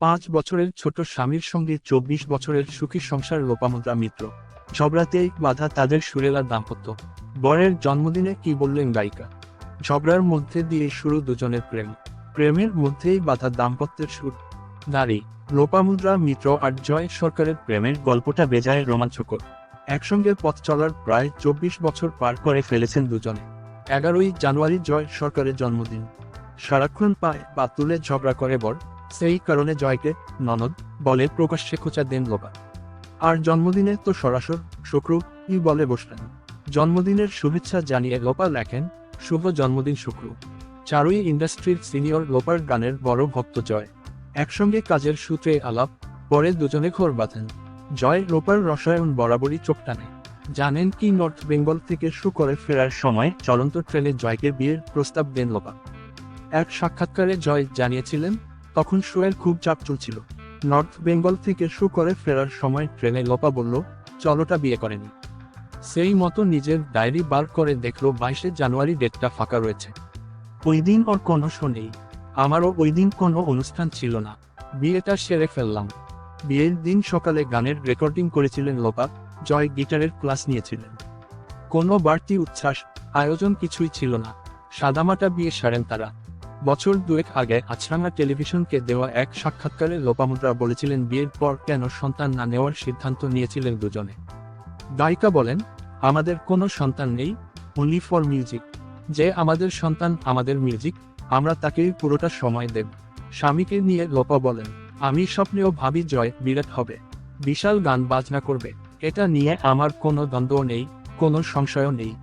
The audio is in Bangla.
পাঁচ বছরের ছোট স্বামীর সঙ্গে চব্বিশ বছরের সুখী সংসার লোপামুদ্রা মিত্র। ঝগড়াতেই বাধা তাদের সুরেলা দাম্পত্য। বরের জন্মদিনে কি বললেন গায়িকা? ঝগড়ার মধ্যে দিয়ে শুরু দুজনের প্রেম। প্রেমের মধ্যেই বাধা দাম্পত্যের সুর। নারী, লোপামুদ্রা মিত্র আর জয় সরকারের প্রেমের গল্পটা বেজায় রোমাঞ্চকর। একসঙ্গে পথ চলার প্রায় চব্বিশ বছর পার করে ফেলেছেন দুজনে। এগারোই জানুয়ারি জয় সরকারের জন্মদিন। সারাক্ষণ পায় বা তুলে ঝগড়া করে বর। সেই কারণে জয়কে ননদ বলে প্রকাশ্যে খোঁচা দেন লোপা আর জন্মদিনে তো সরাসর শুক্র ই বলে বসলেন। জন্মদিনের শুভেচ্ছা জানিয়ে লোপা লেখেন, শুভ জন্মদিন শুক্র। চারুই ইন্ডাস্ট্রির সিনিয়র লোপার গানের বড় ভক্ত জয়। একসঙ্গে কাজের সূত্রে আলাপ পরে দুজনে ঘোর বাঁধেন। জয় লোপার রসায়ন বরাবরই চোখ টানে। জানেন কি নর্থ বেঙ্গল থেকে শু করে ফেরার সময় চলন্ত ট্রেনে জয়কে বিয়ের প্রস্তাব দেন লোপা। এক সাক্ষাৎকারে জয় জানিয়েছিলেন তখন শোয়ের খুব চাপ চলছিল। নর্থ বেঙ্গল থেকে শু করে ফেরার সময় ট্রেনে লোপা বলল, চলোটা বিয়ে করেনি। সেই মতো নিজের ডায়েরি বার করে দেখল বাইশে জানুয়ারি ডেটটা ফাঁকা রয়েছে। ওই দিন ওর কোনো শো নেই। আমারও ওই দিন কোনো অনুষ্ঠান ছিল না। বিয়েটা সেরে ফেললাম। বিয়ের দিন সকালে গানের রেকর্ডিং করেছিলেন লোপা, জয় গিটারের ক্লাস নিয়েছিলেন। কোনো বাড়তি উচ্ছ্বাস, আয়োজন কিছুই ছিল না। সাদামাটা বিয়ে সারেন তারা। বছর দুয়েক আগে আছরাঙ্গা টেলিভিশনকে দেওয়া এক সাক্ষাৎকারে লোপামুদ্রা বলেছিলেন, বিয়ের পর কেন সন্তান না নেওয়ার সিদ্ধান্ত নিয়েছিলেন দুজনে? গায়িকা বলেন, আমাদের কোনো সন্তান নেই অনলি ফর মিউজিক যে আমাদের সন্তান আমাদের মিউজিক আমরা তাকেই পুরোটা সময় দেব। স্বামীকে নিয়ে লোপা বলেন, আমি স্বপ্নেও ভাবি জয়, বিরাট হবে। বিশাল গান বাজনা করবে। এটা নিয়ে আমার কোনো দ্বন্দ্ব নেই, কোনো সংশয়ও নেই।